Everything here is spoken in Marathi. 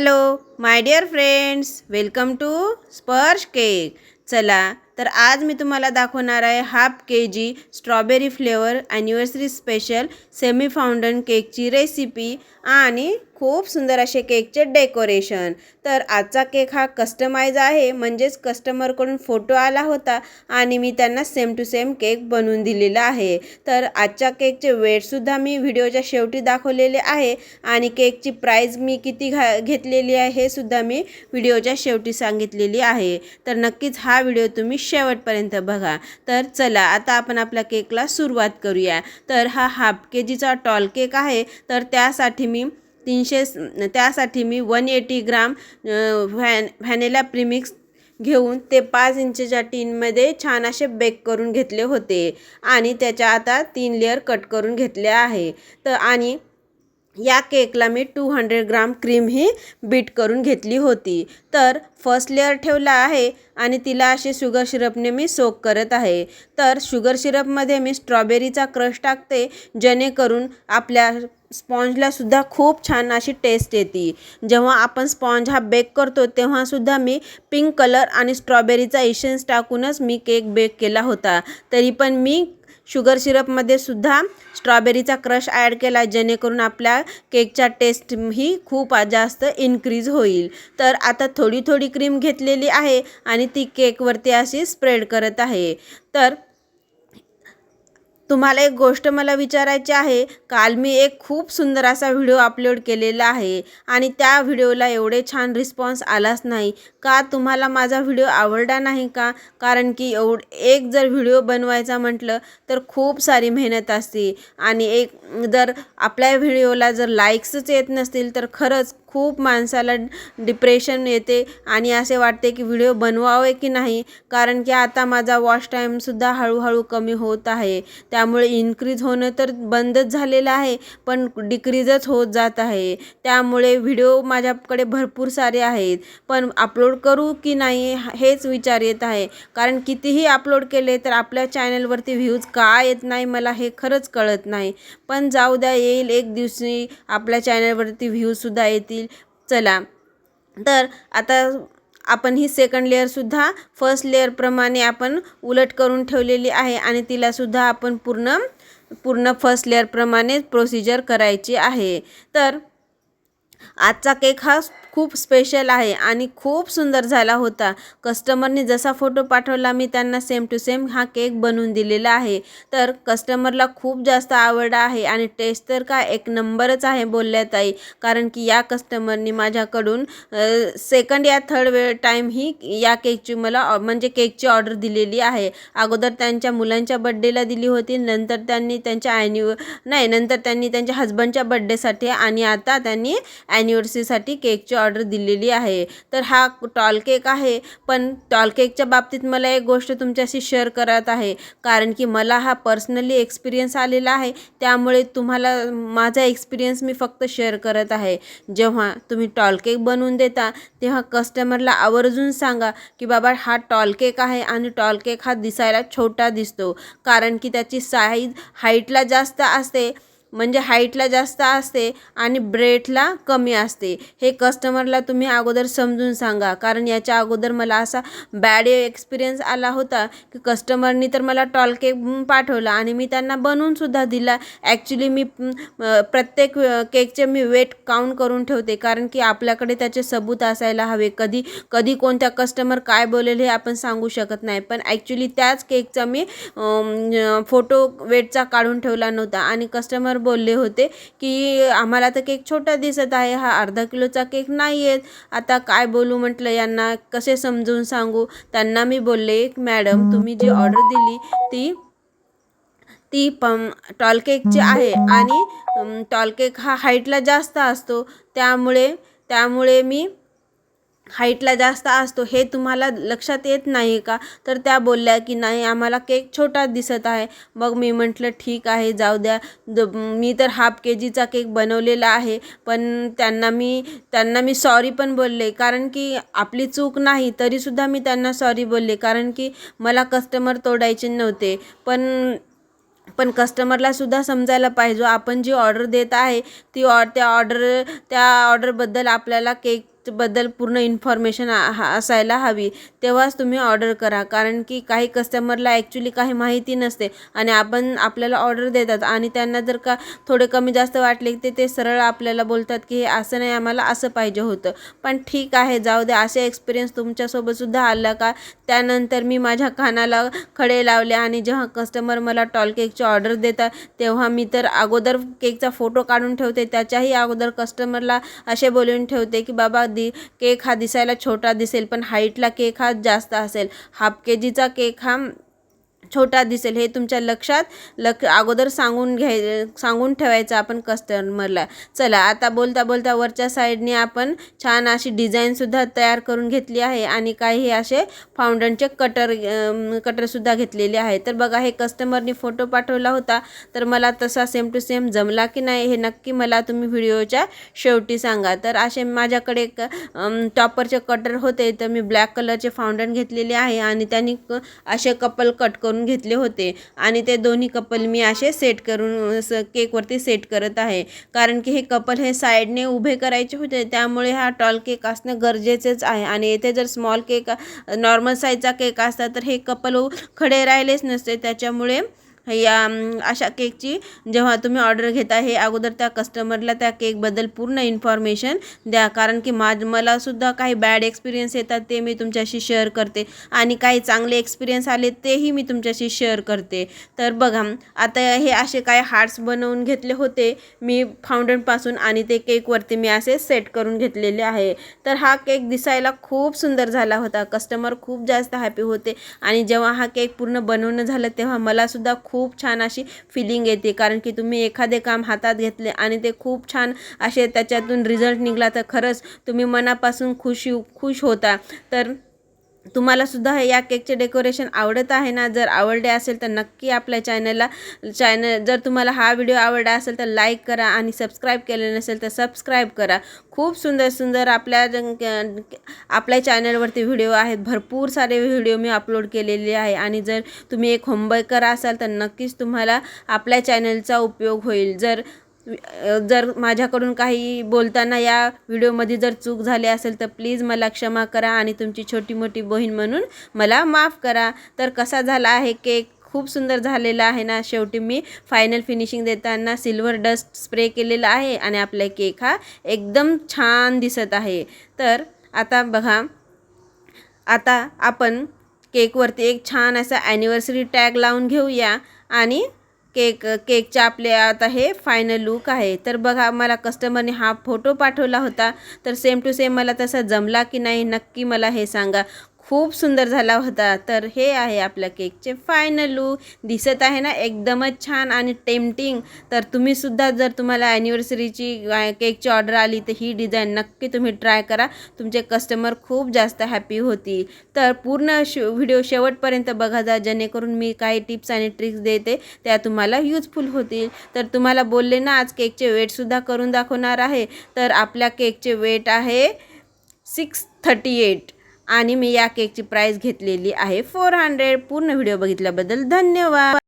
Hello my dear friends welcome to Sparsh cake. चला तर आज मी तुम्हाला दाखवणार आहे half K G strawberry flavour anniversary special semi fondant केकची रेसिपी आणि खूप सुंदर असे केकचे डेकोरेशन तर आजचा केक हा कस्टमाइज आहे म्हणजेच कस्टमरकडून फोटो आला होता आणि मी त्यांना सेम टू सेम केक बनवून दिलेला आहे. तर आजच्या केकचे वेटसुद्धा मी व्हिडिओच्या शेवटी दाखवलेले आहे आणि केकची प्राईज मी किती घा घेतलेली आहे हे सुद्धा मी व्हिडिओच्या शेवटी सांगितलेली आहे. तर नक्कीच हा व्हिडिओ तुम्ही शेवटपर्यंत बघा. तर चला आता आपण आपल्या केकला सुरुवात करूया. तर हा हाफ के जीचा टॉल केक आहे. तर त्यासाठी मी तीनशे त्यासाठी मी one eighty gram van vanilla premix घेऊन ते पाच इंचच्या टीनमध्ये छान असे बेक करून घेतले होते. आणि त्याच्या आता तीन लेअर कट करून घेतले आहे. तर आणि या केकला मी टू हंड्रेड ग्राम क्रीम ही बीट करून घेतली होती. तर फर्स्ट लेअर ठेवला आहे आणि तिला असे शुगर सिरपने मी सोक करत आहे. तर शुगर सिरपमध्ये मी स्ट्रॉबेरीचा क्रश टाकते जेणेकरून आपल्या स्पॉन्जलासुद्धा खूप छान अशी टेस्ट येते. जेव्हा आपण स्पॉन्ज हा बेक करतो तेव्हासुद्धा मी पिंक कलर आणि स्ट्रॉबेरीचा इशन्स टाकूनच मी केक बेक केला होता. तरी पण मी शुगर सिरपमध्ये सुद्धा स्ट्रॉबेरीचा क्रश ॲड केला जेणेकरून आपल्या केकच्या टेस्ट ही खूप जास्त इन्क्रीज होईल. तर आता थोडी थोडी क्रीम घेतलेली आहे आणि ती केकवरती अशी स्प्रेड करत आहे. तर तुम्हाला एक गोष्ट मला विचारायची आहे. काल मी एक खूप सुंदर असा व्हिडिओ अपलोड केलेला आहे आणि त्या व्हिडिओला एवढे छान रिस्पॉन्स आलाच नाही. का तुम्हाला माझा व्हिडिओ आवडला नाही का? कारण की एवढ एक जर व्हिडिओ बनवायचा म्हटलं तर खूप सारी मेहनत असते. आणि एक जर आपल्या व्हिडिओला जर लाईक्सच येत नसतील तर खरंच खूप माणसाला डिप्रेशन येते आणि असे वाटते की व्हिडिओ बनवावे की नाही? कारण की आता माझा वॉच टाईमसुद्धा हळूहळू कमी होत आहे. त्या त्यामुळे इन्क्रीज होणं तर बंदच झालेलं आहे पण डिक्रीजच होत जात आहे. त्यामुळे व्हिडिओ माझ्याकडे भरपूर सारे आहेत. पण अपलोड करू की नाही हेच विचार येत आहे. कारण कितीही अपलोड केले तर आपल्या चॅनलवरती व्ह्यूज का येत नाही मला हे खरंच कळत नाही. पण जाऊ द्या येईल. एक दिवशी आपल्या चॅनलवरती व्ह्यूजसुद्धा येतील. चला. तर आता आपण ही सेकंड लेअरसुद्धा फर्स्ट लेअरप्रमाणे आपण उलट करून ठेवलेली आहे आणि तिलासुद्धा आपण पूर्ण पूर्ण फर्स्ट लेअरप्रमाणे प्रोसिजर करायची आहे. तर आजचा केक हा खूप स्पेशल आहे आणि खूप सुंदर झाला होता. कस्टमरने जसा फोटो पाठवला मी त्यांना सेम टू सेम हा केक बनवून दिलेला आहे. तर कस्टमरला खूप जास्त आवड आहे आणि टेस्ट तर का एक नंबरच आहे बोलल्यात आई. कारण की या कस्टमरनी माझ्याकडून सेकंड या थर्ड वेळ टाईम ही या केकची मला म्हणजे केकची ऑर्डर दिलेली आहे. अगोदर त्यांच्या मुलांच्या बड्डेला दिली होती नंतर त्यांनी त्यांच्या ॲन्यू नाही नंतर त्यांनी त्यांच्या हजबंडच्या बड्डेसाठी आणि आता त्यांनी ॲनिव्हर्सरीसाठी केकची ऑर्डर दिलेली आहे. तर हा टॉल केक आहे. पण टॉल केकच्या बाबतीत मला एक गोष्ट तुमच्याशी शेअर करत आहे. कारण की मला हा पर्सनली एक्सपिरियन्स आलेला आहे. त्यामुळे तुम्हाला माझा एक्सपिरियन्स मी फक्त शेअर करत आहे. जेव्हा तुम्ही टॉल केक बनवून देता तेव्हा कस्टमरला आवर्जून सांगा की बाबा हा टॉल केक आहे आणि टॉल केक हा दिसायला छोटा दिसतो. कारण की त्याची साईज हाईटला जास्त असते. म्हणजे हाईटला जास्त असते आणि ब्रेडला कमी असते. हे कस्टमरला तुम्ही अगोदर समजून सांगा. कारण याच्या अगोदर मला असा बॅड एक्सपिरियन्स आला होता की कस्टमरनी तर मला टॉल केक पाठवला आणि मी त्यांना बनवूनसुद्धा दिला. ॲक्च्युली मी प्रत्येक केकचे मी वेट काउंट करून ठेवते. कारण की आपल्याकडे त्याचे सबूत असायला हवे. कधी कधी कोणत्या कस्टमर काय बोलेल हे आपण सांगू शकत नाही. पण ॲक्च्युली त्याच केकचा मी फोटो वेटचा काढून ठेवला नव्हता. आणि कस्टमर बोलले होते की आम्हाला तर केक छोटा दिसत आहे हा अर्धा किलोचा केक नाही आहेत आता काय बोलू म्हटलं यांना कसे समजून सांगू? त्यांना मी बोलले मॅडम तुम्ही जी ऑर्डर दिली ती ती पम टॉल केकची आहे आणि टॉल केक हा हाईटला जास्त असतो. त्यामुळे त्यामुळे मी हाईटला जास्त असतो हे तुम्हाला लक्षात येत नाही का? तर त्या बोलल्या की नाही आम्हाला केक छोटा दिसत आहे. मग मी म्हटलं ठीक आहे जाऊ द्या. मी तर हाफ के जीचा केक बनवलेला आहे पण त्यांना मी त्यांना मी सॉरी पण बोलले. कारण की आपली चूक नाही तरीसुद्धा मी त्यांना सॉरी बोलले. कारण की मला कस्टमर तोडायचे नव्हते. पण पण कस्टमरलासुद्धा समजायला पाहिजे. आपण जी ऑर्डर देत आहे ती ऑ त्या ऑर्डर त्या ऑर्डरबद्दल आपल्याला केक बद्दल पूर्ण इन्फॉर्मेशन असायला हवी तेव्हाच तुम्ही ऑर्डर करा. कारण की काही कस्टमरला ॲक्च्युली काही माहिती नसते आणि आपण आपल्याला ऑर्डर देतात आणि त्यांना जर का थोडे कमी जास्त वाटले ते ते सरळ आपल्याला बोलतात की हे असं नाही आम्हाला असं पाहिजे होतं. पण ठीक आहे जाऊ दे असे एक्सपिरियन्स तुमच्यासोबतसुद्धा आला का? त्यानंतर मी माझ्या कानाला खडे लावले आणि जेव्हा कस्टमर मला टॉल केकची ऑर्डर देतात तेव्हा मी तर अगोदर केकचा फोटो काढून ठेवते. त्याच्याही अगोदर कस्टमरला असे बोलून ठेवते की बाबा दि केक हा दिसायला छोटा दिसेल पण हाईटला केक हा जास्त असेल. हाफ के जीचा केक हा छोटा दिसेल. हे तुमच्या लक्षात लक अगोदर सांगून घ्याय सांगून ठेवायचं आपण कस्टमरला चला आता बोलता बोलता वरच्या साईडने आपण छान अशी डिझाईनसुद्धा तयार करून घेतली आहे आणि काही असे फाउंडनचे कटर कटरसुद्धा घेतलेले आहे. तर बघा हे कस्टमरनी फोटो पाठवला होता. तर मला तसा सेम टू सेम जमला की नाही हे नक्की मला तुम्ही व्हिडिओच्या शेवटी सांगा. तर असे माझ्याकडे एक टॉपरचे कटर होते. तर मी ब्लॅक कलरचे फाउंडन घेतलेले आहे आणि त्यांनी असे कपल कट करून घेतले होते. आणि ते दोन्ही कपल मी असे सेट करून स केकवरती सेट करत आहे. कारण की हे कपल हे साईडने उभे करायचे होते. त्यामुळे हा टॉल केक असणं गरजेचंच आहे. आणि येथे जर स्मॉल केक नॉर्मल साईजचा केक असता तर हे कपल खडे राहिलेच नसते. त्याच्यामुळे या अशा केकची. जेव्हा तुम्ही ऑर्डर घेता हे अगोदर त्या कस्टमरला त्या केकबद्दल पूर्ण इन्फॉर्मेशन द्या. कारण की माझ मलासुद्धा काही बॅड एक्सपिरियन्स येतात ते मी तुमच्याशी शेअर करते. आणि काही चांगले एक्सपिरियन्स आले तेही मी तुमच्याशी शेअर करते. तर बघा आता हे असे काय हार्ट्स बनवून घेतले होते मी फाउंडनपासून आणि ते केकवरती मी असे सेट करून घेतलेले आहे. तर हा केक दिसायला खूप सुंदर झाला होता. कस्टमर खूप जास्त हॅपी होते. आणि जेव्हा हा केक पूर्ण बनवणं झालं तेव्हा मलासुद्धा खूप खूप छान अशी फिलिंग येते. कारण की तुम्ही एखादे काम हातात घेतले आणि ते खूप छान असे त्याच्यातून रिझल्ट निघाला तर खरंच तुम्ही मनापासून खुशी खुश होता. तर तुम्हाला सुद्धा हे या केकचे डेकोरेशन आवडत आहे ना? जर आवडले असेल तर नक्की आपल्या चॅनलला चॅनल जर तुम्हाला हा व्हिडिओ आवडला असेल तर लाईक करा आणि सबस्क्राईब केले नसेल तर सबस्क्राईब करा. खूप सुंदर सुंदर आपल्या आपल्या चॅनलवरती व्हिडिओ आहेत. भरपूर सारे व्हिडिओ मी अपलोड केलेले आहे आणि जर तुम्ही एक होमबेकर असाल तर नक्कीच तुम्हाला आपल्या चॅनलचा उपयोग होईल. जर जर माझ्याकडून काही बोलताना या व्हिडिओमध्ये जर चूक झाली असेल तर प्लीज मला क्षमा करा आणि तुमची छोटी मोठी बहीण म्हणून मला माफ करा. तर कसा झाला आहे केक? खूप सुंदर झालेला आहे ना शेवटी मी. फायनल फिनिशिंग देताना सिल्वर डस्ट स्प्रे केलेला आहे आणि आपला केक हा एकदम छान दिसत आहे. तर आता बघा आता आपण केकवरती एक छान असा ॲनिव्हर्सरी टॅग लावून घेऊया आणि केक केकच्या आपले आता हे फायनल लूक आहे. तर बघा मला कस्टमरने हा फोटो पाठवला होता. तर सेम टू सेम मला तसा जमला की नाही नक्की मला हे सांगा. खूप सुंदर झाला होता. तर हे आहे आपल्या केकचे फायनल लूक दिसत आहे ना एकदमच छान आणि टेम्पटिंग तर तुम्हीसुद्धा जर तुम्हाला ॲनिव्हर्सरीची केकची ऑर्डर आली तर ही डिझाईन नक्की तुम्ही ट्राय करा. तुमचे कस्टमर खूप जास्त हॅपी होतील. तर पूर्ण श व्हिडिओ शेवटपर्यंत बघा जा जेणेकरून मी काही टिप्स आणि ट्रिक्स देते त्या तुम्हाला यूजफुल होतील. तर तुम्हाला बोलले ना आज केकचे वेटसुद्धा करून दाखवणार आहे. तर आपल्या केकचे वेट आहे सिक्स थर्टी एट आणि मी या केकची प्राईस घेतलेली आहे. फोर हंड्रेड पूर्ण व्हिडिओ बघितल्याबद्दल धन्यवाद.